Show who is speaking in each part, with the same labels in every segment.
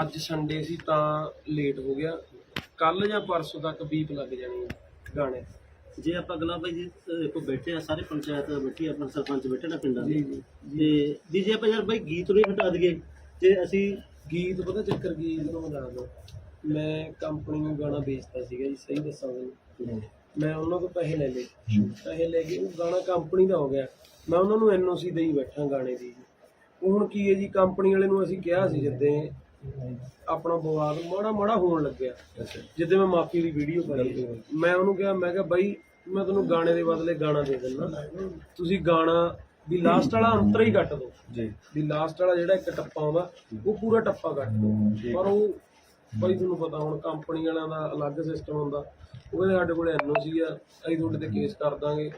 Speaker 1: ਅੱਜ ਸੰਡੇ ਸੀ ਤਾਂ ਲੇਟ ਹੋ ਗਿਆ। ਕੱਲ ਜਾਂ ਪਰਸੋਂ ਤੱਕ ਬੀਪ ਲੱਗ ਜਾਣੀ ਹੈ ਗਾਣੇ।
Speaker 2: ਜੇ ਆਪਾਂ ਅਗਲਾ ਬਾਈ ਜੀ ਅਹ, ਕੋ ਬੈਠੇ ਆ ਸਾਰੇ ਪੰਚਾਇਤ ਬੈਠੀ ਆ, ਆਪਣਾ ਸਰਪੰਚ ਬੈਠੇ ਨਾ ਪਿੰਡਾਂ ਦੇ। ਤੇ ਵੀ ਜੇ। ਆਪਾਂ ਯਾਰ ਬਾਈ ਗੀਤ ਨੂੰ ਹੀ ਹਟਾ ਦਈਏ। ਤੇ ਅਸੀਂ
Speaker 1: ਗੀਤ ਪਤਾ ਚੱਕਰ ਕੀ ਹੈ ਜਦੋਂ ਮੈਂ ਦੱਸਦਾ ਮੈਂ ਕੰਪਨੀ ਨੂੰ ਗਾਣਾ ਵੇਚਦਾ ਸੀਗਾ ਜੀ ਸਹੀ ਦੱਸਾਂ ਤੁਹਾਨੂੰ ਮੈਂ ਉਹਨਾਂ ਤੋਂ ਪੈਸੇ ਲੈ ਲਏ। ਪੈਸੇ ਲੈ ਕੇ ਉਹ ਗਾਣਾ ਕੰਪਨੀ ਦਾ ਹੋ ਗਿਆ। ਮੈਂ ਉਹਨਾਂ ਨੂੰ ਐਨਓਸੀ ਦੇਈ ਬੈਠਾ ਗਾਣੇ ਦੀ। ਉਹ ਹੁਣ ਕੀ ਹੈ ਜੀ ਕੰਪਨੀ ਵਾਲੇ ਨੂੰ ਅਸੀਂ ਕਿਹਾ ਸੀ ਜਿੱਦੇ ਆਪਣਾ ਵਿਵਾਦ ਮਾੜਾ ਮਾੜਾ ਹੋਣ ਲੱਗਿਆ। ਜਿੱਦੇ ਮੈਂ ਮਾਫੀ ਦੀ ਵੀਡੀਓ ਪਾਈ। ਮੈਂ ਉਹਨੂੰ ਕਿਹਾ ਮੈਂ ਕਿਹਾ ਬਾਈ ਮੈਂ ਤੁਹਾਨੂੰ ਗਾਣੇ ਦੇ ਬਦਲੇ ਗਾਣਾ ਦੇ ਦਿੰਦਾ। ਤੁਸੀਂ ਗਾਣਾ ਵੀ ਲਾਸਟ ਵਾਲਾ ਅੰਤਰ ਹੀ ਕੱਟ ਦਿਓ।
Speaker 3: ਜੀ।
Speaker 1: ਵੀ ਲਾਸਟ ਵਾਲਾ ਜਿਹੜਾ ਇੱਕ ਟੱਪਾ ਆਉਂਦਾ ਉਹ ਪੂਰਾ ਟੱਪਾ ਕੱਟ ਦਿਓ। ਪਰ ਉਹ ਬਾਈ ਤੁਹਾਨੂੰ ਪਤਾ ਹੁਣ ਕੰਪਨੀ ਵਾਲਿਆਂ ਦਾ ਅਲੱਗ ਸਿਸਟਮ ਹੁੰਦਾ। ਉਹਦੇ ਸਾਡੇ ਕੋਲ ਐਨਓਸੀ ਆ ਅਸੀਂ ਤੁਹਾਡੇ ਤੇ ਕੇਸ ਕਰ ਦਾਂਗੇ।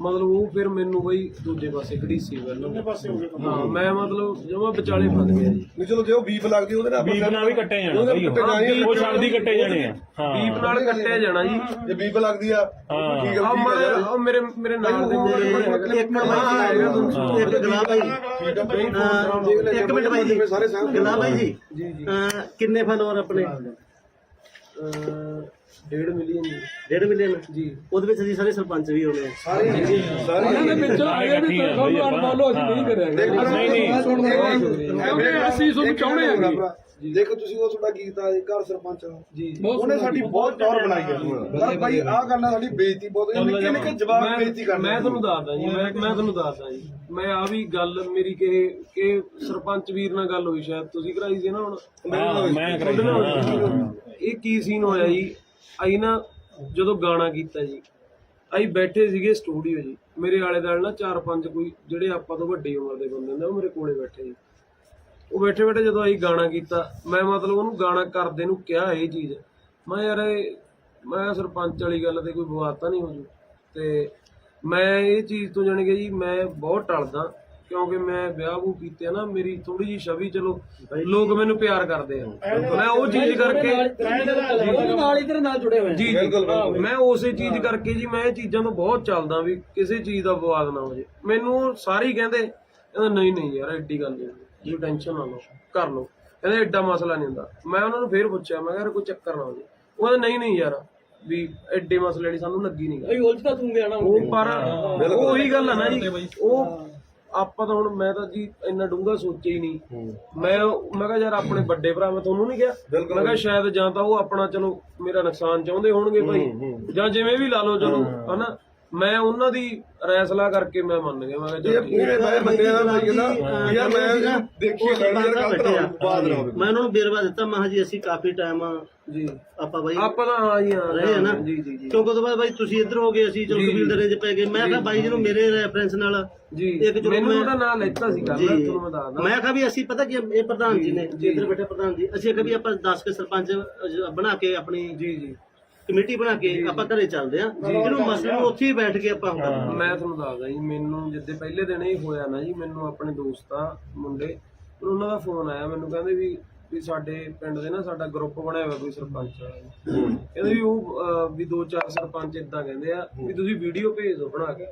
Speaker 1: ਮਤਲਬ ਉਹ ਫਿਰ ਮੈਨੂੰ ਬਈ ਦੂਜੇ ਪਾਸੇ ਖੜੀ ਸੀ ਮੈਨੂੰ ਪਾਸੇ ਹੋ ਗਿਆ ਹਾਂ ਮੈਂ ਮਤਲਬ ਜਮਾ ਵਿਚਾਲੇ ਫਸ ਗਿਆ ਜੀ।
Speaker 3: ਨਹੀਂ ਚਲੋ ਜੇ ਉਹ ਬੀਪ ਲੱਗਦੀ ਉਹਦੇ ਨਾਲ
Speaker 4: ਬੀਪ ਨਾਲ ਵੀ ਕੱਟੇ ਜਾਣਾ
Speaker 3: ਉਹਦੇ
Speaker 4: ਬਈ
Speaker 3: ਕੱਟੇ ਜਾਣੇ ਆ।
Speaker 4: ਉਹ ਸ਼ਬਦੀ ਕੱਟੇ ਜਾਣੇ ਆ। ਹਾਂ।
Speaker 1: ਬੀਪ ਨਾਲ ਕੱਟਿਆ ਜਾਣਾ ਜੀ।
Speaker 3: ਜੇ ਬੀਪ ਲੱਗਦੀ ਆ
Speaker 4: ਹਾਂ।
Speaker 3: ਠੀਕ
Speaker 1: ਆ ਮੇਰੇ ਮੇਰੇ ਨਾਲ ਦੇ ਮੁੰਡੇ ਹੈਗਾ।
Speaker 2: ਇੱਕ ਮਿੰਟ ਬਾਈ ਜੀ ਇੱਕ ਗਲਾ ਬਾਈ।
Speaker 3: ਠੀਕ ਆ ਬਾਈ
Speaker 2: ਅਹ, ਇੱਕ ਮਿੰਟ ਬਾਈ ਜੀ
Speaker 3: ਸਾਰੇ ਸਾਹ
Speaker 2: ਗਲਾ ਬਾਈ ਜੀ।
Speaker 1: ਜੀ ਜੀ।
Speaker 2: ਅਹ, ਕਿੰਨੇ ਫਾਲੋਅਰ ਆਪਣੇ?
Speaker 1: ਅਹ, ਡੇਢ ਮਿਲੀਅਨ ਜੀ
Speaker 2: ਡੇਢ ਮਿਲੀਅਨ?
Speaker 1: ਜੀ।
Speaker 2: ਉਹਦੇ ਵਿੱਚ ਅਸੀਂ ਸਾਰੇ ਸਰਪੰਚ ਵੀ ਹੋਣੇ ਆ।
Speaker 3: ਸਾਰੇ ਸਾਰੇ
Speaker 4: ਇਹ ਵੀ ਤੁਹਾਨੂੰ ਅਨਫੋਲੋ ਅਸੀਂ ਨਹੀਂ ਕਰਿਆ ਨਹੀਂ ਨਹੀਂ।
Speaker 3: ਅਸੀਂ ਤੁਹਾਨੂੰ ਚਾਹੁੰਦੇ ਆ ਦੇਖੋ ਤੁਸੀਂ ਉਹ ਤੁਹਾਡਾ ਗੀਤ ਆ ਘਰ ਸਰਪੰਚ
Speaker 1: ਜੀ।
Speaker 3: ਉਹਨੇ ਸਾਡੀ ਬਹੁਤ ਟੌਰ ਬਣਾਈ ਹੈ। ਪਰ ਭਾਈ ਆਹ ਗੱਲ ਨਾਲ ਸਾਡੀ ਬੇਇੱਜ਼ਤੀ ਬਹੁਤ ਹੋਈ ਨਿੱਕੇ ਨਿੱਕੇ ਜਵਾਬ
Speaker 1: ਮੈਂ-
Speaker 3: ਬੇਇੱਜ਼ਤੀ ਕਰਦੇ
Speaker 1: ਮੈਂ ਤੁਹਾਨੂੰ ਦੱਸਦਾ ਜੀ ਮੈਂ ਮੈਂ ਤੁਹਾਨੂੰ ਦੱਸਦਾ ਜੀ। ਮੈਂ ਆ ਵੀ ਗੱਲ ਮੇਰੀ ਕਿ ਕਿ ਸਰਪੰਚ ਵੀਰ ਨਾਲ ਗੱਲ ਹੋਈ ਸ਼ਾਇਦ। ਤੁਸੀਂ ਕਰਾਈ ਸੀ ਨਾ ਹੁਣ?
Speaker 4: ਮੈਂ ਕਰਾਈ
Speaker 1: ਇਹ ਕੀ ਸੀਨ ਹੋਇਆ ਜੀ? ਅਸੀਂ ਨਾ ਜਦੋਂ ਗਾਣਾ ਕੀਤਾ ਜੀ, ਅਸੀਂ ਬੈਠੇ ਸੀਗੇ ਸਟੂਡੀਓ ਜੀ। ਮੇਰੇ ਆਲੇ ਦੁਆਲੇ ਨਾ ਚਾਰ ਪੰਜ ਕੋਈ ਜਿਹੜੇ ਆਪਾਂ ਤੋਂ ਵੱਡੀ ਉਮਰ ਦੇ ਬੰਦੇ ਨੇ ਉਹ ਮੇਰੇ ਕੋਲੇ ਬੈਠੇ ਜੀ। ਉਹ ਬੈਠੇ ਬੈਠੇ ਜਦੋਂ ਅਸੀਂ ਗਾਣਾ ਕੀਤਾ, ਮੈਂ ਮਤਲਬ ਉਹਨੂੰ ਗਾਣਾ ਕਰਦੇ ਨੂੰ ਕਿਹਾ ਇਹ ਚੀਜ਼। ਮੈਂ ਯਾਰ ਇਹ, ਮੈਂ ਸਰਪੰਚ ਵਾਲੀ ਗੱਲ ਤੇ ਕੋਈ ਵਿਵਾਦ ਤਾਂ ਨਹੀਂ ਹੋ ਜੂ। ਤੇ ਮੈਂ ਇਹ ਚੀਜ਼ ਤੋਂ ਜਾਣੀ ਕਿ ਜੀ, ਮੈਂ ਬਹੁਤ ਟਲਦਾ। ਕਿਉਂਕਿ ਮੈਂ ਵਿਆਹ ਵੂ ਕੀਤੇ ਆ ਨਾ ਮੇਰੀ ਥੋੜੀ ਜੀ ਛਵੀ ਚਲੋ ਲੋਕ ਮੈਨੂੰ ਪਿਆਰ ਕਰਦੇ ਆ। ਮੈਂ ਉਹ ਚੀਜ਼ ਕਰਕੇ
Speaker 2: ਨਾਲ ਇਧਰ ਨਾਲ ਜੁੜੇ ਹੋਏ
Speaker 1: ਜੀ ਜੀ। ਮੈਂ ਉਸੇ ਚੀਜ਼ ਕਰਕੇ ਜੀ ਮੈਂ ਇਹ ਚੀਜ਼ਾਂ ਤੋਂ ਬਹੁਤ ਚੱਲਦਾ ਵੀ ਕਿਸੇ ਚੀਜ਼ ਦਾ ਵਿਵਾਦ ਨਾ ਹੋ ਜੇ। ਮੈਨੂੰ ਸਾਰੇ ਹੀ ਕਹਿੰਦੇ ਕਹਿੰਦੇ ਨਹੀਂ ਨਹੀਂ ਯਾਰ ਐਡੀ ਗੱਲ ਨਹੀਂ ਜੀ ਟੈਨਸ਼ਨ ਨਾ ਲਓ ਕਰ ਲਓ। ਕਹਿੰਦੇ ਐਡਾ ਮਸਲਾ ਨਹੀਂ ਹੁੰਦਾ। ਮੈਂ ਉਹਨਾਂ ਨੂੰ ਫੇਰ ਪੁੱਛਿਆ ਮੈਂ ਕਿਹਾ ਯਾਰ ਕੋਈ ਚੱਕਰ ਨਾ ਹੋ ਜੇ। ਉਹ ਕਹਿੰਦੇ ਨਹੀਂ ਨਹੀਂ ਯਾਰ ਵੀ ਐਡੇ ਮਸਲੇ ਲਈ ਸਾਨੂੰ ਲੱਗੀ ਨਹੀਂ ਗੱਲ।
Speaker 2: ਉਲਝਦਾ ਤੂੰ ਗਿਆ ਨਾ
Speaker 1: ਉਹ ਪਰ ਉਹੀ ਗੱਲ ਆ ਨਾ ਜੀ ਉਹ ਆਪਾਂ ਤਾਂ ਹੁਣ ਮੈਂ ਤਾਂ ਜੀ ਇੰਨਾ ਡੂੰਘਾ ਸੋਚਿਆ ਹੀ ਨਹੀਂ। ਮੈਂ ਮੈਂ ਕਿਹਾ ਯਾਰ ਆਪਣੇ ਵੱਡੇ ਭਰਾ ਮੈਂ ਤੁਹਾਨੂੰ ਨਹੀਂ ਕਿਹਾ। ਮੈਂ ਕਿਹਾ ਸ਼ਾਇਦ ਜਾਂ ਤਾਂ ਉਹ ਆਪਣਾ ਚਲੋ ਮੇਰਾ ਨੁਕਸਾਨ ਚਾਹੁੰਦੇ ਹੋਣਗੇ ਭਾਈ। ਜਾਂ ਜਿਵੇਂ ਵੀ ਲਾ ਲਓ ਚਲੋ ਹਨਾ? ਮੈਂ ਉਹਨਾਂ ਦੀ ਰੈਸਲਾ ਕਰਕੇ ਮੈਂ ਮੰਨ ਗਿਆ ਮੈਂ ਕਿਹਾ
Speaker 3: ਇਹ
Speaker 1: ਚੱਲ ਠੀਕ
Speaker 3: ਪੂਰੇ ਮੈਂ ਬੰਦਿਆਂ ਦਾ ਭਾਈ ਕਹਿੰਦਾ ਯਾਰ ਮੈਂ ਦੇਖੀ ਗੱਲ ਯਾਰ ਗਲਤ ਨਾ ਹੋਵੇ, ਬਾਤ ਨਾ ਹੋਵੇ
Speaker 2: ਮੈਂ ਉਹਨਾਂ ਨੂੰ ਬੇਰਵਾ ਦਿੱਤਾ ਮੈਂ ਕਿਹਾ ਜੀ ਅਸੀਂ ਕਾਫੀ ਟਾਈਮ
Speaker 1: ਜੀ।
Speaker 2: ਆਪਾਂ ਬਾਈ
Speaker 1: ਆਪਾਂ ਤਾਂ ਹਾਂ ਜੀ ਹਾਂ
Speaker 2: ਰਹੇ ਆ ਨਾ।
Speaker 1: ਜੀ ਜੀ ਜੀ।
Speaker 2: ਕਿਉਂਕਿ ਉਹਦੇ ਬਾਅਦ ਬਾਈ ਤੁਸੀਂ ਇੱਧਰ ਹੋ ਗਏ ਅਸੀਂ ਚਲੋ ਕਬੀਲਦਾਰੇ 'ਚ ਪੈ ਗਏ। ਮੈਂ ਕਿਹਾ ਬਾਈ ਜੀ ਨੂੰ ਮੇਰੇ ਰੈਫਰੈਂਸ ਨਾਲ
Speaker 1: ਜੀ।
Speaker 2: ਇੱਕ ਚਲੋ
Speaker 1: ਮੈਨੂੰ
Speaker 2: ਮੈਂ-
Speaker 1: ਉਹਦਾ ਨਾਮ ਲੈਤਾ ਸੀ ਗੱਲ
Speaker 2: ਜੀ।
Speaker 1: ਤੁਹਾਨੂੰ ਮੈਂ ਦੱਸਦਾ।
Speaker 2: ਮੈਂ ਕਿਹਾ ਵੀ ਅਸੀਂ ਪਤਾ ਕੀ ਇਹ ਪ੍ਰਧਾਨ ਜੀ ਨੇ ਇੱਧਰ ਬੈਠੇ ਪ੍ਰਧਾਨ ਜੀ। ਅਸੀਂ ਕਿਹਾ ਵੀ ਆਪਾਂ 10 ਕੇ ਸਰਪੰਚ ਅਹ, ਬਣਾ ਕੇ ਆਪਣੀ
Speaker 1: ਜੀ ਜੀ।
Speaker 2: ਕਮੇਟੀ ਬਣਾ ਕੇ ਆਪਾਂ ਘਰੇ ਚੱਲਦੇ ਆ ਜਿਹਨੂੰ ਮਸਲੇ ਨੂੰ ਉੱਥੇ ਹੀ ਬੈਠ ਕੇ ਆਪਾਂ ਕਰਾਂਗੇ।
Speaker 1: ਮੈਂ ਤੁਹਾਨੂੰ ਦੱਸਦਾ ਜੀ ਮੈਨੂੰ ਜਿੱਦੇ ਪਹਿਲੇ ਦਿਨ ਹੀ ਹੋਇਆ ਨਾ ਜੀ ਮੈਨੂੰ ਆਪਣੇ ਦੋਸਤਾਂ ਮੁੰਡੇ ਉਹਨਾਂ ਦਾ ਫੋਨ ਆਇਆ ਮੈਨੂੰ ਕਹਿੰਦੇ ਵੀ ਵੀ ਸਾਡੇ ਪਿੰਡ ਦੇ ਨਾ ਸਾਡਾ ਗਰੁੱਪ ਬਣਿਆ ਹੋਇਆ ਕੋਈ ਸਰਪੰਚ ਵਾਲਾ ਜੀ। ਕਹਿੰਦੇ ਵੀ ਉਹ ਅਹ, ਵੀ ਦੋ ਚਾਰ ਸਰਪੰਚ ਇਦਾਂ ਕਹਿੰਦੇ ਆ ਵੀ ਤੁਸੀਂ ਵੀਡੀਓ ਭੇਜ ਦਿਓ ਬਣਾ ਕੇ।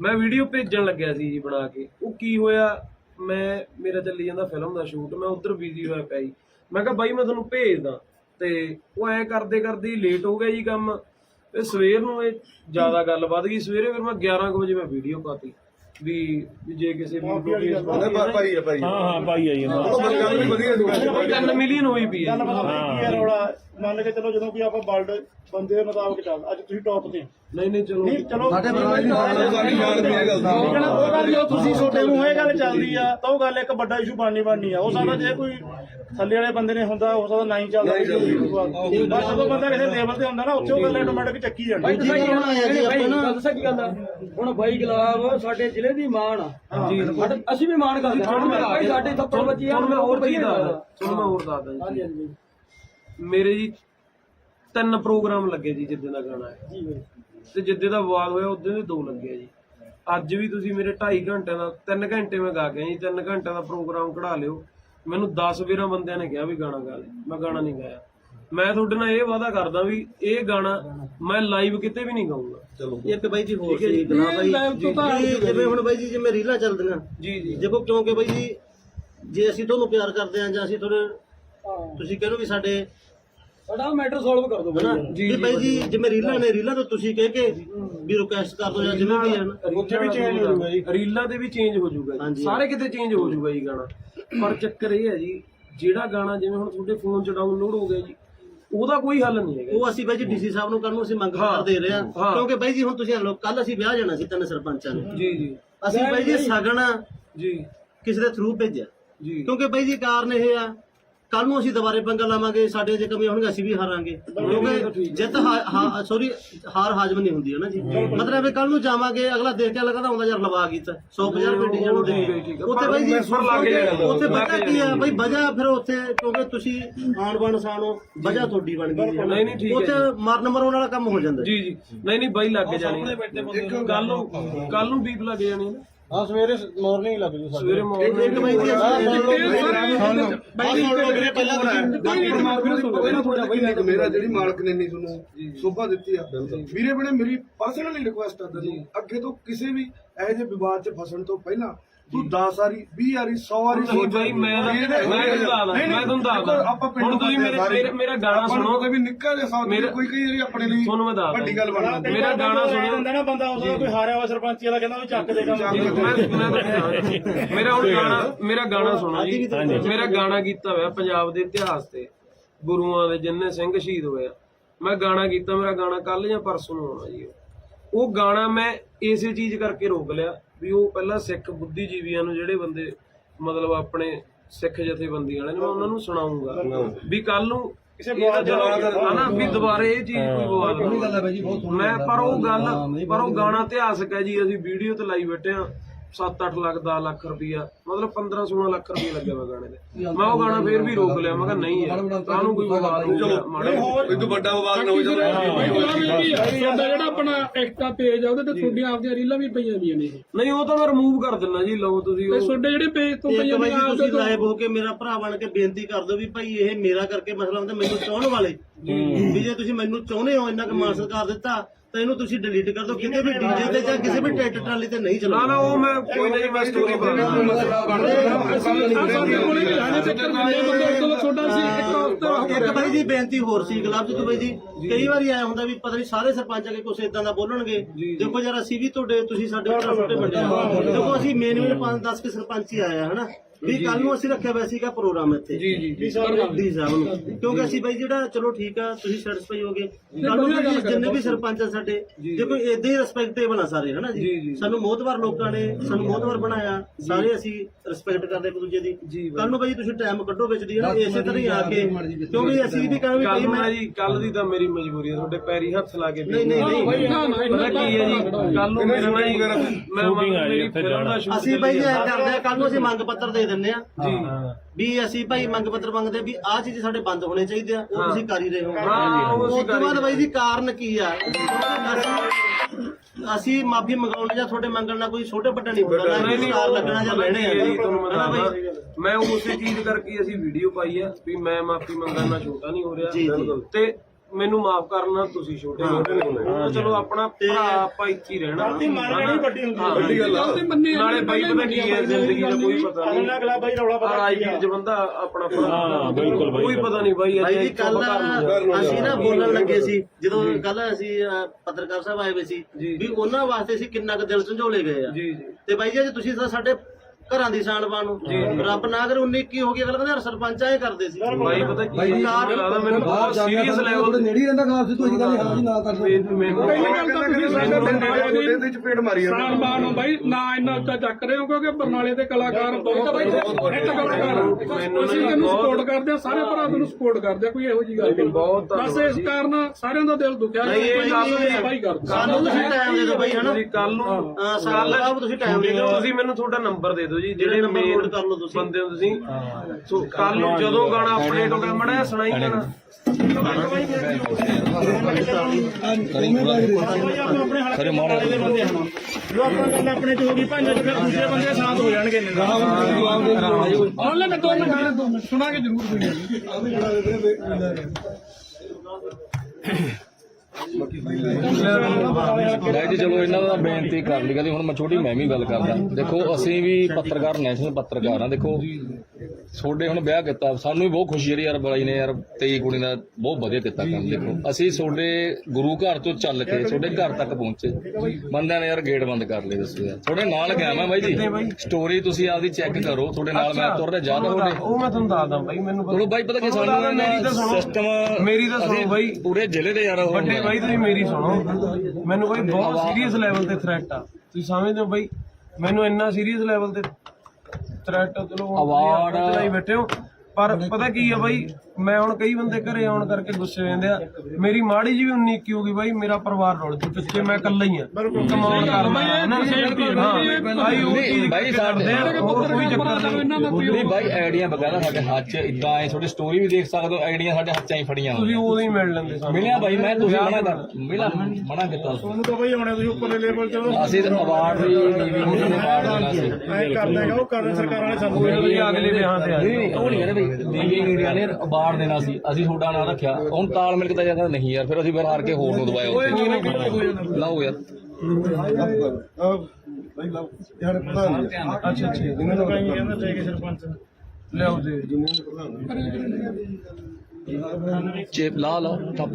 Speaker 1: ਮੈਂ ਵੀਡੀਓ ਭੇਜਣ ਲੱਗਿਆ ਸੀ ਜੀ ਬਣਾ ਕੇ। ਉਹ ਕੀ ਹੋਇਆ ਮੈਂ ਮੇਰਾ ਚੱਲੀ ਜਾਂਦਾ ਫਿਲਮ ਦਾ ਸ਼ੂਟ ਮੈਂ ਉਧਰ ਬਿਜ਼ੀ ਹੋਇਆ ਪਿਆ ਜੀ। ਮੈਂ ਕਿਹਾ ਬਾਈ ਮੈਂ ਤੁਹਾਨੂੰ ਭੇਜਦਾ। ਤੇ ਉਹ ਐ ਕਰਦੇ ਕਰਦੇ ਹੀ ਲੇਟ ਹੋ ਗਿਆ ਜੀ ਕੰਮ। ਤੇ ਸਵੇਰ ਨੂੰ ਇਹ ਜ਼ਿਆਦਾ ਗੱਲ ਵੱਧ ਗਈ। ਸਵੇਰੇ ਫਿਰ ਮੈਂ 11 ਕੁ ਵਜੇ ਮੈਂ ਵੀਡੀਓ ਪਾਤੀ ਵੀ ਵੀ ਜੇ ਕਿਸੇ
Speaker 3: ਭਾਈ ਆ ਭਾਈ
Speaker 4: ਹਾਂ। ਹਾਂ ਭਾਈ ਆਈ ਜਾਂਦਾ
Speaker 3: ਉਹ ਬੰਦੇ ਗੱਲ ਵੀ ਵਧੀਆ ਸੀ।
Speaker 1: 3 ਮਿਲੀਅਨ ਹੋਈ ਪਈ ਹੈ। ਜੀ।
Speaker 4: ਹਾਂ
Speaker 5: ਇਹ ਰੌਲਾ। ਮੰਨ ਕੇ ਚਲੋ ਜਦੋਂ ਵੀ ਆਪਾਂ ਵਰਲਡ ਬੰਦੇ ਦੇ ਮੁਤਾਬਕ ਚੱਲ ਅੱਜ ਤੁਸੀਂ ਟੌਪ ਤੇ
Speaker 1: ਨਹੀਂ ਨਹੀਂ ਚਲੋ।
Speaker 5: ਚਲੋ।
Speaker 3: ਸਾਡੇ ਬਰਾਬਰ ਸਾਡੀ ਯਾਦ ਵੀ ਇਹ ਗੱਲ ਦਾ
Speaker 5: ਠੀਕ ਹੈ ਨਾ, ਉਹ ਗੱਲ ਜੋ ਤੁਸੀਂ ਛੋਟੇ ਨੂੰ ਇਹ ਗੱਲ ਚੱਲਦੀ ਆ ਤਾਂ ਉਹ ਗੱਲ ਇੱਕ ਵੱਡਾ ਇਸ਼ੂ ਬਣਨੀ ਬਣਨੀ ਆ। ਉਹ ਸਾਡਾ ਜੇ ਕੋਈ ਥੱਲੇ ਵਾਲੇ ਬੰਦੇ ਨੇ ਹੁੰਦਾ ਹੋ ਸਕਦਾ ਨਹੀਂ ਚੱਲਦਾ ਬਸ ਜਦੋਂ ਬੰਦਾ ਕਿਸੇ ਲੈਵਲ ਤੇ ਹੁੰਦਾ ਨਾ ਉੱਥੇ ਉਹ ਗੱਲ ਆਟੋਮੈਟਿਕ ਚੱਕੀ ਜਾਂਦੀ
Speaker 2: ਜੀ ਕੌਣ ਆਇਆ ਜੀ ਆਪਾਂ ਨਾ
Speaker 6: ਦੱਸਾਂ ਕੀ ਗੱਲ ਆ। ਹੁਣ ਬਾਈ ਗੁਲਾਬ ਸਾਡੇ ਜ਼ਿਲ੍ਹੇ ਦੀ ਮਾਣ ਆ। ਜੀ ਅਸੀਂ ਵੀ ਮਾਣ ਕਰਦੇ ਹਾਂ। ਭਾਈ ਸਾਡੇ ਥੱਪੜ ਵੱਜੀ ਆ
Speaker 1: ਤੁਹਾਨੂੰ ਮੈਂ ਹੋਰ ਚੀਜ਼ ਦੱਸਦਾ ਤੁਹਾਨੂੰ ਮੈਂ ਹੋਰ ਦੱਸਦਾ ਜੀ। ਮੇਰੇ ਜੀ ਤਿੰਨ ਪ੍ਰੋਗਰਾਮ ਲੱਗੇ ਜੀ ਜਿੱਦੇ ਦਾ ਗਾਣਾ ਹੈ। ਤੇ ਜਿੱਦੇ ਦਾ ਵਿਵਾਦ ਹੋਇਆ ਉਦੋਂ ਦੇ ਦੋ ਲੱਗੇ ਆ ਜੀ। ਅੱਜ ਵੀ ਤੁਸੀਂ ਮੇਰੇ 2.5 ਘੰਟੇ ਦਾ 3 ਘੰਟੇ ਮੈਂ ਗਾ ਗਿਆ ਜੀ 3 ਘੰਟੇ ਦਾ ਪ੍ਰੋਗਰਾਮ ਕਢਾ ਲਿਓ। ਮੈਨੂੰ 10 ਵੀਰਾਂ ਬੰਦਿਆਂ ਨੇ ਕਿਹਾ ਵੀ ਗਾਣਾ ਗਾ ਲੈ। ਮੈਂ ਗਾਣਾ ਨਹੀਂ ਗਾਇਆ। ਮੈਂ ਤੁਹਾਡੇ ਨਾਲ ਇਹ ਵਾਅਦਾ ਕਰਦਾ ਵੀ ਇਹ ਗਾਣਾ ਮੈਂ ਲਾਈਵ ਕਿਤੇ ਵੀ ਨਹੀਂ ਗਾਉਂਗਾ
Speaker 2: ਇੱਕ ਬਾਈ ਜੀ ਹੋਰ ਸੀ ਗਲਾ ਬਾਈ। ਜੀ ਜਿਵੇਂ ਹੁਣ ਬਾਈ ਜੀ ਜਿਵੇਂ ਰੀਲਾਂ ਚੱਲਦੀਆਂ।
Speaker 1: ਜੀ ਜੀ।
Speaker 2: ਦੇਖੋ ਕਿਉਂਕਿ ਬਾਈ ਜੀ ਜੇ ਅਸੀਂ ਤੁਹਾਨੂੰ ਪਿਆਰ ਕਰਦੇ ਆਂ ਜਾਂ ਅਸੀਂ ਤੁਹਾਡੇ ਤੁਸੀਂ ਕਹਿੰਦੇ ਵੀ ਸਾਡੇ
Speaker 6: ਸਾਡਾ ਮੈਟਰ ਸੋਲਵ ਕਰ ਦੋ
Speaker 2: ਹਨਾ? ਵੀ ਬਾਈ ਜੀ ਜਿਵੇਂ ਰੀਲਾਂ ਨੇ ਰੀਲਾਂ ਤੋਂ ਤੁਸੀਂ ਕਹਿ ਕੇ ਵੀ ਰਿਕੁਐਸਟ ਕਰ ਦੋ ਜਾਂ ਜਿਵੇਂ ਵੀ ਹੈ ਨਾ।
Speaker 1: ਉੱਥੇ ਵੀ ਚੇਂਜ ਹੋ ਜਾਊਗਾ ਜੀ। ਰੀਲਾਂ ਦੇ ਵੀ ਚੇਂਜ ਹੋ ਜਾਊਗਾ ਜੀ।
Speaker 2: ਹਾਂਜੀ।
Speaker 1: ਸਾਰੇ ਕਿਤੇ ਚੇਂਜ ਹੋ ਜਾਊਗਾ ਜੀ ਗਾਣਾ। ਪਰ ਚੱਕਰ ਇਹ ਹੈ ਜੀ ਜਿਹੜਾ ਗਾਣਾ ਜਿਵੇਂ ਹੁਣ ਤੁਹਾਡੇ ਫੋਨ 'ਚ ਡਾਊਨਲੋਡ ਹੋ ਗਿਆ ਜੀ ਉਹਦਾ ਕੋਈ ਹੱਲ ਨਹੀਂ ਹੈਗਾ ਜੀ।
Speaker 2: ਉਹ ਅਸੀਂ ਬਾਈ ਜੀ ਡੀਸੀ ਸਾਹਿਬ ਨੂੰ ਕੱਲ ਨੂੰ ਅਸੀਂ ਮੰਗ। ਪੱਤਰ ਦੇ ਰਹੇ ਹਾਂ।
Speaker 1: ਹਾਂ।
Speaker 2: ਕਿਉਂਕਿ ਬਾਈ ਜੀ ਹੁਣ ਤੁਸੀਂ ਲੋ ਕੱਲ ਅਸੀਂ ਵਿਆਹ ਜਾਣਾ ਸੀ ਤਿੰਨ ਸਰਪੰਚਾਂ ਨੇ।
Speaker 1: ਜੀ ਜੀ।
Speaker 2: ਅਸੀਂ ਬਾਈ ਜੀ ਸਗਨ
Speaker 1: ਜੀ।
Speaker 2: ਕਿਸੇ ਦੇ ਥਰੂ ਭੇਜਿਆ।
Speaker 1: ਜੀ।
Speaker 2: ਕਿਉਂਕਿ ਬਾਈ ਜੀ ਕਾਰਨ ਇਹ ਆ ਕੱਲ ਨੂੰ ਅਸੀਂ ਦੁਬਾਰੇ ਪੰਗਾ ਲਾਵਾਂਗੇ ਸਾਡੇ ਜੇ ਕਮੀਆਂ ਹੋਣਗੀਆਂ ਅਸੀਂ ਵੀ ਹਾਰਾਂਗੇ। ਕਿਉਂਕਿ ਜਿੱਤ ਸੌਰੀ ਹਾਰ ਹਾਜ਼ਮ ਨਹੀਂ ਹੁੰਦੀ ਹੈ ਨਾ ਜੀ। ਮਤਲਬ ਇਹ ਕੱਲ ਨੂੰ ਜਾਵਾਂਗੇ ਅਗਲਾ ਦੇਖ ਕੇ ਲੱਗਦਾ ਹੁੰਦਾ ਯਾਰ ਲਵਾ ਕੀਤਾ 150 ਰੁਪਏ ਡੀਜ਼ਲ ਨੂੰ ਦੇ
Speaker 1: ਹੈ, ਹੈ।
Speaker 2: ਉੱਥੇ ਬਾਈ ਜੀ। ਉੱਥੇ ਪਤਾ ਕੀ ਆ ਬਾਈ ਵਜ੍ਹਾ ਫਿਰ ਉੱਥੇ ਕਿਉਂਕਿ ਤੁਸੀਂ ਆਣ ਬਣ ਸਾਨੋ ਵਜ੍ਹਾ ਤੁਹਾਡੀ ਬਣ ਗਈ ਹੈ।
Speaker 1: ਨਹੀਂ, ਨਹੀਂ, ਠੀਕ ਹੈ
Speaker 2: ਉੱਥੇ ਮਰਨ ਮਰਾਉਣ ਵਾਲਾ ਕੰਮ ਹੋ ਜਾਂਦਾ।
Speaker 1: ਜੀ ਜੀ। ਨਹੀਂ ਨਹੀਂ ਬਾਈ ਲੱਗ ਜਾਣੀ ਕੱਲ ਨੂੰ ਕੱਲ ਨੂੰ ਬੀਪ ਲੱਗ ਜਾਣੀ ਨਾ।
Speaker 5: ਹਾਂ ਸਵੇਰੇ ਮਾਰਨਿੰਗ ਲੱਗ ਜੂ
Speaker 1: ਸਵੇਰੇ
Speaker 2: ਇੱਕ
Speaker 1: ਮਾਰਨਿੰਗ
Speaker 2: ਬਾਈ ਜੀ
Speaker 3: ਇੱਕ ਮੇਰਾ ਜਿਹੜੀ ਮਾਲਕ ਨੇ ਨਹੀਂ ਤੁਹਾਨੂੰ ਸੋਭਾ ਦਿੱਤੀ ਆ ਵੀਰੇ ਬਣੇ ਮੇਰੀ ਪਰਸਨਲੀ ਰਿਕੁਐਸਟ ਆ ਤੈਨੂੰ ਅੱਗੇ ਤੋਂ ਕਿਸੇ ਵੀ ਇਹੋ ਜਿਹੇ ਵਿਵਾਦ 'ਚ ਫਸਣ ਤੋਂ ਪਹਿਲਾਂ ਤੂੰ 10 ਵਾਰੀ 20 ਵਾਰੀ 100 ਵਾਰੀ
Speaker 1: ਨਹੀਂ ਬਾਈ ਮੈਂ ਮੈਂ ਤੁਹਾਨੂੰ ਦੱਸਦਾ ਮੈਂ ਤੁਹਾਨੂੰ ਦੱਸਦਾ। ਹੁਣ ਤੁਸੀਂ ਮੇਰੇ ਮੇਰਾ- ਮੇਰਾ ਗਾਣਾ ਸੁਣੋ।
Speaker 3: ਵੀ ਨਿੱਕਾ ਜਿਹਾ ਸੌਦਾ
Speaker 1: ਮੇਰਾ-
Speaker 3: ਕੋਈ ਕਈ ਵਾਰੀ ਆਪਣੇ ਲਈ
Speaker 1: ਤੁਹਾਨੂੰ ਮੈਂ ਦੱਸਦਾ
Speaker 3: ਵੱਡੀ ਗੱਲ ਬਣ ਜਾਂਦੀ
Speaker 1: ਮੇਰਾ ਗਾਣਾ ਸੁਣੋ।
Speaker 5: ਹੁੰਦਾ ਨਾ ਬੰਦਾ ਉਸ ਦਾ ਕੋਈ ਹਾਰਿਆ ਹੋਇਆ ਸਰਪੰਚੀ ਵਾਲਾ ਕਹਿੰਦਾ ਵੀ ਚੱਕ ਦੇ ਕੰਮ।
Speaker 1: ਮੈਂ ਮੈਂ ਦੱਸਦਾ। ਮੇਰਾ ਹੁਣ ਗਾਣਾ ਮੇਰਾ ਗਾਣਾ ਸੁਣੋ ਜੀ। ਮੇਰਾ ਗਾਣਾ ਕੀਤਾ ਹੋਇਆ ਪੰਜਾਬ ਦੇ ਇਤਿਹਾਸ ਤੇ। ਗੁਰੂਆਂ ਦੇ ਜਿੰਨੇ ਸਿੰਘ ਸ਼ਹੀਦ ਹੋਏ ਆ। ਮੈਂ ਗਾਣਾ ਕੀਤਾ ਮੇਰਾ ਗਾਣਾ ਕੱਲ ਜਾਂ ਪਰਸੋਂ ਨੂੰ ਆਉਣਾ ਜੀ। ਉਹ ਗਾਣਾ ਮੈਂ ਇਸੇ ਚੀਜ਼ ਕਰਕੇ ਰੋਕ ਲਿਆ। ਵੀ ਉਹ ਪਹਿਲਾਂ ਸਿੱਖ ਬੁੱਧੀਜੀਵੀਆਂ ਨੂੰ ਜਿਹੜੇ ਬੰਦੇ ਮਤਲਬ ਆਪਣੇ ਸਿੱਖ ਜਥੇਬੰਦੀਆਂ ਵਾਲੇ ਨੇ ਮੈਂ ਉਹਨਾਂ ਨੂੰ ਸੁਣਾਉਂਗਾ। ਵੀ ਕੱਲ ਨੂੰ ਕਿਸੇ ਹਨਾ ਵੀ ਦੁਬਾਰੇ ਇਹ ਚੀਜ਼ ਕੋਈ ਬਵਾਦ ਨਾ ਮੈਂ ਪਰ ਉਹ ਗੱਲ ਪਰ ਉਹ ਗਾਣਾ ਇਤਿਹਾਸਕ ਹੈ ਜੀ ਅਸੀਂ ਵੀਡੀਓ ਤੇ ਲਾਈ ਬੈਠੇ ਆ 7-8 ਲੱਖ 10 ਲੱਖ ਰੁਪਈਆ ਮਤਲਬ 15-16 ਲੱਖ ਰੁਪਈਆ ਲੱਗਿਆ ਵਾ ਗਾਣੇ ਦੇ। ਮੈਂ ਉਹ ਗਾਣਾ ਫੇਰ ਵੀ ਰੋਕ ਲਿਆ ਮੈਂ ਕਿਹਾ ਨਹੀਂ ਯਾਰ ਕਾਹਨੂੰ ਕੋਈ ਬਵਾਦ ਹੋ ਗਿਆ ਮਾੜਾ
Speaker 3: ਇਹ ਤੋਂ ਵੱਡਾ ਵਿਵਾਦ ਨਾ ਹੋ
Speaker 4: ਸਾਡਾ ਜਿਹੜਾ ਆਪਣਾ ਐਕਸਟਰਾ ਪੇਜ ਆ ਉਹਦੇ ਤੇ ਤੁਹਾਡੀਆਂ ਆਪਦੀਆਂ ਰੀਲਾਂ ਵੀ ਪਈਆਂ ਵੀਆਂ ਨੇ।
Speaker 1: ਨਹੀਂ ਉਹ ਤਾਂ ਮੈਂ ਰਿਮੂਵ ਕਰ ਦਿੰਦਾ ਜੀ ਲਓ ਤੁਸੀਂ
Speaker 4: ਤੇ
Speaker 1: ਉਹ।
Speaker 4: ਤੁਹਾਡੇ ਜਿਹੜੇ ਪੇਜ ਤੋਂ ਪਈਆਂ ਨੇ
Speaker 2: ਤੁਸੀਂ
Speaker 4: ਤੋਂ
Speaker 2: ਲਾਈਵ ਹੋ ਕੇ ਮੇਰਾ ਭਰਾ ਬਣ ਕੇ ਬੇਨਤੀ ਕਰ ਦਿਓ ਵੀ ਭਾਈ ਇਹ ਮੇਰਾ ਕਰਕੇ ਮਸਲਾ ਹੁੰਦਾ ਮੈਨੂੰ ਚਾਹਣ ਵਾਲੇ। ਵੀ ਜੇ ਤੁਸੀਂ ਮੈਨੂੰ ਚਾਹੁੰਦੇ ਹੋ ਇੰਨਾ ਕੁ ਮਾਨ ਸਤਿਕਾਰ ਦਿੱਤਾ ਤਾਂ ਇਹਨੂੰ ਤੁਸੀਂ ਡਿਲੀਟ ਕਰ ਦਿਓ ਕਿਤੇ ਵੀ ਡੀਜੇ ਤੇ ਜਾਂ ਕਿਸੇ ਵੀ ਟਰੈਕਟਰ ਟਰਾਲੀ ਤੇ ਨਹੀਂ
Speaker 1: ਨਾ
Speaker 2: ਚਲਾਉਣਾ।
Speaker 1: ਨਾ ਉਹ ਮੈਂ ਕੋਈ ਨਹੀਂ ਮੈਂ ਸਟੋਰੀ
Speaker 4: ਸੀ ਇੱਕ
Speaker 2: ਬਾਈ ਜੀ ਬੇਨਤੀ ਹੋਰ ਸੀ ਗੁਲਾਬ ਜੀ ਬਾਈ ਜੀ। ਕਈ ਵਾਰੀ ਆਇਆ ਹੁੰਦਾ ਵੀ ਪਤਾ ਨਹੀਂ ਸਾਰੇ ਸਰਪੰਚ ਆ ਕੇ ਕੁਛ ਇਦਾਂ ਦਾ ਬੋਲਣਗੇ। ਦੇਖੋ ਯਾਰ ਅਸੀਂ ਵੀ ਤੁਹਾਡੇ ਤੁਸੀਂ ਸਾਡੇ ਛੋਟੇ ਵੱਡੇ ਆ। ਦੇਖੋ ਅਸੀਂ ਮੇਨ ਮੇਨ 5-10 ਕੇ ਸਰਪੰਚ ਹੀ ਆਇਆ ਹਨਾ? ਵੀ ਕੱਲ ਨੂੰ ਅਸੀਂ ਰੱਖਿਆ ਹੋਇਆ ਸੀਗਾ ਪ੍ਰੋਗਰਾਮ ਇੱਥੇ।
Speaker 1: ਜੀ ਜੀ
Speaker 2: ਡੀ ਸਾਹਿਬ ਨੂੰ ਕਿਉਂਕਿ ਅਸੀਂ ਬਾਈ ਜਿਹੜਾ ਚਲੋ ਠੀਕ ਆ ਤੁਸੀਂ ਸੈਟੀਸਫਾਈ ਹੋਗੇ। ਕੱਲ ਨੂੰ ਜਿੰਨੇ ਵੀ ਸਰਪੰਚ ਆ ਸਾਡੇ ਦੇਖੋ ਇਦਾਂ ਹੀ ਰਿਸਪੈਕਟੇਬਲ ਆ ਸਾਰੇ ਹਨਾ
Speaker 1: ਜੀ, ਜੀ।
Speaker 2: ਜੀ। ਸਾਨੂੰ ਮੋਹਤਵਾਰ ਲੋਕਾਂ ਨੇ ਸਾਨੂੰ ਮੋਹਤਵਾਰ ਬਣਾਇਆ। ਸਾਰੇ ਅਸੀਂ ਰਿਸਪੈਕਟ ਕਰਦੇ ਇੱਕ ਦੂਜੇ ਦੀ।
Speaker 1: ਜੀ।
Speaker 2: ਕੱਲ ਨੂੰ ਬਾਈ ਤੁਸੀਂ ਟਾਈਮ ਕੱਢੋ ਵਿੱਚ ਦੀ ਹਨਾ? ਇਸੇ ਤਰ੍ਹਾਂ ਹੀ ਆ ਕੇ। ਕਿਉਂਕਿ ਅਸੀਂ ਵੀ ਕਹਾਂਗੇ
Speaker 1: ਕੱਲ ਨੂੰ
Speaker 2: ਮੈਂ
Speaker 1: ਨਾ ਜੀ ਕੱਲ ਦੀ ਤਾਂ ਮੇਰੀ ਮਜਬੂਰੀ ਹੈ ਤੁਹਾਡੇ ਪੈਰੀ ਹੱਥ ਲਾ ਕੇ
Speaker 2: ਨਹੀਂ ਨਹੀਂ ਨਹੀਂ।
Speaker 4: ਨਾ ਨਾ
Speaker 1: ਪਤਾ ਕੀ ਹੈ ਜੀ? ਕੱਲ ਨੂੰ ਮੇਰਾ ਨਾ ਜੀ ਮੈਂ ਮੇਰੀ ਫਿਲਮ ਦਾ ਸ਼ੂਟ
Speaker 2: ਅਸੀਂ ਬਾਈ ਜੀ ਐਂ ਕਰਦੇ ਆ ਕੱਲ ਨੂੰ ਅਸੀਂ ਮੰਗ ਪੱਤਰ ਦੇ ਦਿੰਨੇ ਆ।
Speaker 1: ਜੀ।
Speaker 2: ਵੀ ਅਸੀਂ ਭਾਈ ਮੰਗ ਪੱਤਰ ਮੰਗਦੇ ਵੀ ਆਹ ਚੀਜ਼ ਸਾਡੇ ਬੰਦ ਹੋਣੇ ਚਾਹੀਦੇ ਆ ਉਹ ਤੁਸੀਂ ਕਰ ਹੀ ਰਹੇ ਹੋ।
Speaker 1: ਹਾਂ, ਉਹ ਅਸੀਂ
Speaker 2: ਉਸ ਤੋਂ ਬਾਅਦ ਬਾਈ ਜੀ ਕਾਰਨ ਕੀ ਆ? ਅਸੀਂ- ਅਸੀਂ ਮਾਫੀ ਮੰਗਾਉਣ ਜਾਂ ਤੁਹਾਡੇ ਮੰਗਣ ਨਾਲ ਕੋਈ ਛੋਟੇ ਵੱਡਾ ਨਹੀਂ ਹੁੰਦਾ ਨਾ
Speaker 1: ਨਹੀਂ ਨਹੀਂ
Speaker 2: ਕਾਰ
Speaker 1: ਉਹ
Speaker 2: ਲੱਗਣਾ ਜਾਂ ਲੈਣੇ ਆ।
Speaker 1: ਜੀ ਤੁਹਾਨੂੰ ਮੈਂ
Speaker 2: ਹਨਾ ਬਾਈ?
Speaker 1: ਦੱਸਦਾ ਮੈਂ ਉਸੇ ਚੀਜ਼ ਕਰਕੇ ਅਸੀਂ ਵੀਡੀਓ ਪਾਈ ਆ ਵੀ ਮੈਂ ਮਾਫੀ ਮੰਗਣਾ ਛੋਟਾ ਨਹੀਂ ਹੋ ਰਿਹਾ
Speaker 2: ਜੀ, ਜੀ।
Speaker 1: ਤੇ ਮੈਨੂੰ ਮਾਫ ਕਰਨਾ ਤੁਸੀਂ ਛੋਟੇ ਹੋ। ਉਹ ਚਲੋ ਆਪਣਾ ਭਰਾ ਆਪਾਂ ਇੱਥੇ ਹੀ ਰਹਿਣਾ।
Speaker 5: ਗਲਤੀ ਮੰਨ ਲੈਣੀ ਵੱਡੀ ਹੁੰਦੀ। ਹੈ।
Speaker 3: ਵੱਡੀ ਗੱਲ ਆ।
Speaker 4: ਗਲਤੀ ਮੰਨੀ ਜਾਂਦੀ
Speaker 1: ਨਾਲੇ ਬਾਈ ਪਤਾ ਕੀ ਹੈ ਜ਼ਿੰਦਗੀ ਦਾ ਕੋਈ ਪਤਾ ਨਹੀਂ।
Speaker 5: ਅਗਲਾ ਅਗਲਾ ਬਾਈ ਰੌਲਾ ਪਤਾ ਕੀ
Speaker 1: ਰਾਜਵੀਰ
Speaker 5: ਆ
Speaker 1: ਚ ਬੰਦਾ ਆਪਣਾ ਹਾਂ ਬਿਲਕੁਲ ਕੋਈ ਪਤਾ ਨਹੀਂ ਬਾਈ ਅਜੇ
Speaker 2: ਜੀ ਕੱਲ
Speaker 3: ਨੂੰ
Speaker 2: ਅਸੀਂ ਨਾ ਬੋਲਣ ਲੱਗੇ ਸੀ ਜਦੋਂ ਕੱਲ ਅਸੀਂ ਪੱਤਰਕਾਰ ਸਾਹਿਬ ਆਏ ਹੋਏ ਸੀ। ਵੀ ਉਹਨਾਂ ਵਾਸਤੇ ਅਸੀਂ ਕਿੰਨਾ ਕੁ ਦਿਲ ਝੰਜੋਲੇ ਗਏ ਆ।
Speaker 1: ਜੀ ਜੀ।
Speaker 2: ਤੇ ਬਾਈ ਜੀ ਅੱਜ ਤੁਸੀਂ ਤਾਂ ਸਾਡੇ ਘਰਾਂ ਦੀ ਸਾਨ ਬਾਨੂੰ ਰੱਬ ਨਾ ਕਰੇ 19 ਕੀ ਹੋ ਗਿਆ ਅਗਲਾ ਕਹਿੰਦਾ ਯਾਰ ਸਰਪੰਚ ਐ ਕਰਦੇ ਸੀ।
Speaker 1: ਬਾਈ ਪਤਾ ਕੀ ਮੈਨੂੰ ਲੱਗਦਾ ਮੈਨੂੰ ਬਹੁਤ ਸੀਰੀਅਸ ਲੈਵਲ ਤੇ
Speaker 7: ਨੇੜੇ ਰਹਿੰਦਾ ਖਾਸ ਤੂੰ ਕੱਲ ਹਾਂ ਜੀ ਨਾ ਕਰ।
Speaker 1: ਮੈਨੂੰ
Speaker 4: ਪਹਿਲੀ ਗੱਲ ਤਾਂ ਤੁਸੀਂ ਸਾਡੇ ਬਰਨਾਲੇ
Speaker 3: ਉਹਦੇ
Speaker 4: ਦੀ
Speaker 3: ਦੇ ਚਪੇੜ ਮਾਰੀ ਆ
Speaker 4: ਸਾਲ ਬਾਅਦ ਨੂੰ ਬਾਈ ਨਾ ਇੰਨਾ ਉੱਚਾ ਚੱਕ ਰਹੇ ਹੋ ਕਿਉਂਕਿ ਬਰਨਾਲੇ ਦੇ ਕਲਾਕਾਰ ਬਹੁਤ ਬਾਈ। ਇੱਕ ਕਲਾਕਾਰ ਆ। ਅਸੀਂ ਤੈਨੂੰ ਸਪੋਰਟ ਕਰਦੇ ਆ ਸਾਰੇ ਭਰਾ ਤੈਨੂੰ ਸਪੋਰਟ ਕਰਦੇ ਆ ਕੋਈ ਇਹੋ ਜੀ ਗੱਲ ਨਹੀਂ
Speaker 1: ਬਹੁਤ
Speaker 4: ਬਸ ਇਸ ਕਾਰਨ ਸਾਰਿਆਂ ਦਾ ਦਿਲ ਦੁਖਿਆ
Speaker 2: ਨਹੀਂ, ਇਹ ਗੱਲ ਨਹੀਂ।
Speaker 4: ਬਾਈ ਕਰਦੇ
Speaker 2: ਸਾਨੂੰ ਤੁਸੀਂ ਟਾਈਮ ਦੇ ਦਿਓ ਬਾਈ ਹਨਾ
Speaker 1: ਤੁਸੀਂ ਕੱਲ ਨੂੰ
Speaker 2: ਸਾਨੂੰ ਸਾਹਿਬ ਤੁਸੀਂ ਟਾਈਮ ਦੇ ਦਿਓ
Speaker 1: ਤੁਸੀਂ ਮੈਨੂੰ ਤੁਹਾਡਾ ਨੰਬਰ ਦੇ ਦਿਓ ਜੀ ਜਿਹੜੇ ਮੇਨ
Speaker 2: note ਕਰ ਲਓ ਤੁਸੀਂ।
Speaker 1: ਬੰਦੇ ਹੋ ਤੁਸੀਂ ਸੋ ਕੱਲ ਨੂੰ ਜਦੋਂ ਗਾਣਾ ਅਪਡੇਟ ਹੋ ਗਿਆ ਮੜਾ ਸੁਣਾਈ ਜਾਣਾ
Speaker 5: ਹਲਕੇ ਮਾਰੇ ਦੇ ਬੰਦੇ ਹਨ ਜੋ ਆਪਾਂ ਗੱਲ ਆਪਣੇ ਚ ਹੋ ਗਈ ਭਾਂਜੇ ਚ ਫਿਰ ਦੂਜੇ ਬੰਦੇ ਸਾਥ ਹੋ ਜਾਣਗੇ ਇਹਨਾਂ ਦੇ।
Speaker 4: ਆਨਲਾਈਨ ਦੋ ਮਿੰਟ ਦੋ ਮਿੰਟ ਸੁਣਾਗੇ ਜ਼ਰੂਰ ਕੋਈ ਗੱਲ
Speaker 8: ਮੈਂ ਜੀ ਚਲੋ ਇਹਨਾਂ ਦਾ ਬੇਨਤੀ ਕਰ ਲਈ ਕਹਿੰਦੀ ਹੁਣ ਮੈਂ ਛੋਟੀ ਮੈਂ ਵੀ ਗੱਲ ਕਰਦਾ। ਦੇਖੋ ਅਸੀਂ ਵੀ ਪੱਤਰਕਾਰ ਨੈਸ਼ਨਲ ਪੱਤਰਕਾਰ ਆ ਦੇਖੋ। ਤੁਹਾਡੇ ਹੁਣ ਵਿਆਹ ਕੀਤਾ ਸਾਨੂੰ ਵੀ ਬਹੁਤ ਖੁਸ਼ੀ ਹੈ ਯਾਰ ਬਾਈ ਨੇ ਯਾਰ ਤੇਈ ਕੁੜੀ ਦਾ ਬਹੁਤ ਵਧੀਆ ਕੀਤਾ ਕੰਮ ਦੇਖੋ। ਅਸੀਂ ਤੁਹਾਡੇ ਗੁਰੂ ਘਰ ਤੋਂ ਚੱਲ ਕੇ ਤੁਹਾਡੇ ਘਰ ਤੱਕ ਪਹੁੰਚੇ। ਬੰਦਿਆਂ ਨੇ ਯਾਰ ਗੇਟ ਬੰਦ ਕਰ ਲਏ ਦੱਸੋ ਯਾਰ। ਤੁਹਾਡੇ ਨਾਲ ਗਿਆ ਮੈਂ ਬਾਈ ਜੀ। ਸਟੋਰੀ ਤੁਸੀਂ ਆਪਦੀ ਚੈੱਕ ਕਰੋ ਤੁਹਾਡੇ ਨਾਲ ਮੈਂ ਤੁਰਦੇ ਜਾ ਤੁਹਾਡੇ।
Speaker 1: ਉਹ ਮੈਂ ਤੁਹਾਨੂੰ ਦੱਸਦਾ ਬਾਈ ਮੈਨੂੰ
Speaker 8: ਚਲੋ ਬਾਈ ਪਤਾ ਕੀ ਸਾਨੂੰ
Speaker 1: ਮੇਰੀ ਤਾਂ ਸੁਣੋ।
Speaker 8: ਸਿਸਟਮ
Speaker 1: ਮੇਰੀ ਤਾਂ ਸੁਣੋ ਬਾਈ।
Speaker 8: ਪੂਰੇ ਜ਼ਿਲ੍ਹੇ ਦੇ ਯਾਰ ਉਹ।
Speaker 1: ਵੱਡੇ ਬਾਈ ਤੁਸੀਂ ਮੇਰੀ ਸੁਣੋ। ਮੈਨੂੰ ਬਾਈ ਬਹੁਤ ਸੀਰੀਅਸ ਲੈਵਲ ਤੇ ਥ੍ਰੈਟ ਆ। ਤੁਸੀਂ ਸਮਝਦੇ ਹੋ ਬਾਈ? ਮੈਨੂੰ ਇੰਨਾ ਸੀਰੀਅਸ ਲੈਵਲ ਤੇ ਥ੍ਰੈਟ ਚਲੋ
Speaker 8: Award-
Speaker 1: ਚਲਾਈ ਬੈਠੇ ਹੋ। ਪਰ ਪਤਾ ਕੀ ਆ ਬਾਈ ਮੈਂ ਹੁਣ ਕਈ ਬੰਦੇ ਘਰੇ ਆਉਣ ਕਰਕੇ ਗੁੱਸੇ ਹੋ ਜਾਂਦੇ ਆ। ਮੇਰੀ ਮਾੜੀ ਜੀ ਵੀ ਉਨੀ ਕੀ ਹੋਗੀ ਬਾਈ ਮੇਰਾ ਪਰਿਵਾਰ ਰੁਲ ਜੂ ਪਿੱਛੇ ਮੈਂ ਇਕੱਲਾ ਹੀ ਆ। ਕਮਾਉਣ ਕਰਨਾ ਹੈ ਨਾ ਹਾਂ ਬਾਈ ਉਹ
Speaker 8: ਨਹੀਂ,
Speaker 1: ਚੀਜ਼
Speaker 8: ਬਾਈ ਸਾਡੇ-
Speaker 1: ਕਰਦੇ ਆ, ਹੋਰ ਕੋਈ ਚੱਕਰ ਨਹੀਂ।
Speaker 8: ਨਹੀਂ ਬਾਈ ਆਈਡੀਆਂ ਵਗੈਰਾ ਸਾਡੇ ਹੱਥ 'ਚ ਇਦਾਂ ਐ ਤੁਹਾਡੀ ਸਟੋਰੀ ਵੀ ਦੇਖ ਸਕਦੇ ਹੋ ਆਈਡੀਆਂ ਸਾਡੇ ਹੱਥ 'ਚ ਹੀ ਫੜੀਆਂ
Speaker 1: ਤੁਸੀਂ ਉਦੋਂ ਹੀ ਮਿਲ ਲੈਂਦੇ ਸਾਨੂੰ।
Speaker 8: ਮਿਲਿਆ ਬਾਈ ਮੈਂ ਤੁਸੀਂ ਮਨਾ ਕਰ ਮਿਲਾ ਮਨਾ ਕੀਤਾ।
Speaker 5: ਤੁਹਾਨੂੰ ਤਾਂ ਬਈ ਆਉਣੇ ਤੁਸੀਂ ਉੱਪਰਲੇ ਲੈਵਲ ਚਲੋ
Speaker 8: ਅਸੀਂ ਤਾਂ ਅਵਾਰਡ ਵੀ ਨੀਵੀਂ ਨੂੰ ਅਵਾਰਡ ਦੇਣਾ ਸੀ
Speaker 5: ਐ ਕਰਦੇ ਹੈਗਾ ਉਹ ਕਰਦੇ ਸਰਕਾਰਾਂ ਨੇ ਸਾਨੂੰ
Speaker 1: ਅਗਲੇ ਵਿਆਹ ਤੇ ਆ।
Speaker 8: ਨਹੀਂ ਉਹ ਨਹੀਂ ਕਹਿੰਦੇ ਬਈ ਨੀਵੀਂ ਮੀਡੀਆ ਨੇ ਅਵਾਰਡ ਦੇਣਾ ਸੀ ਅਸੀਂ ਤੁਹਾਡਾ ਨਾਂ ਰੱਖਿਆ। ਹੁਣ ਤਾਲ ਮਿਲ ਕੇ ਤਾਂ ਕਹਿੰਦਾ ਨਹੀਂ ਯਾਰ ਫਿਰ ਅਸੀਂ ਫਿਰ ਹਾਰ ਕੇ ਹੋਰ ਨੂੰ ਦਵਾਇਆ ਉੱਥੇ। ਲਾਓ ਯਾਰ
Speaker 1: ਅੱਛਾ ਅੱਛਾ
Speaker 5: ਇਹਨਾਂ ਨੂੰ ਕਹੀਂ ਕਹਿੰਦਾ ਲੈ ਕੇ ਸਰਪੰਚ
Speaker 1: ਲਿਆਓ ਦੇ
Speaker 8: ਚੇਪ ਲਾ ਲਾ ਟੱਪ।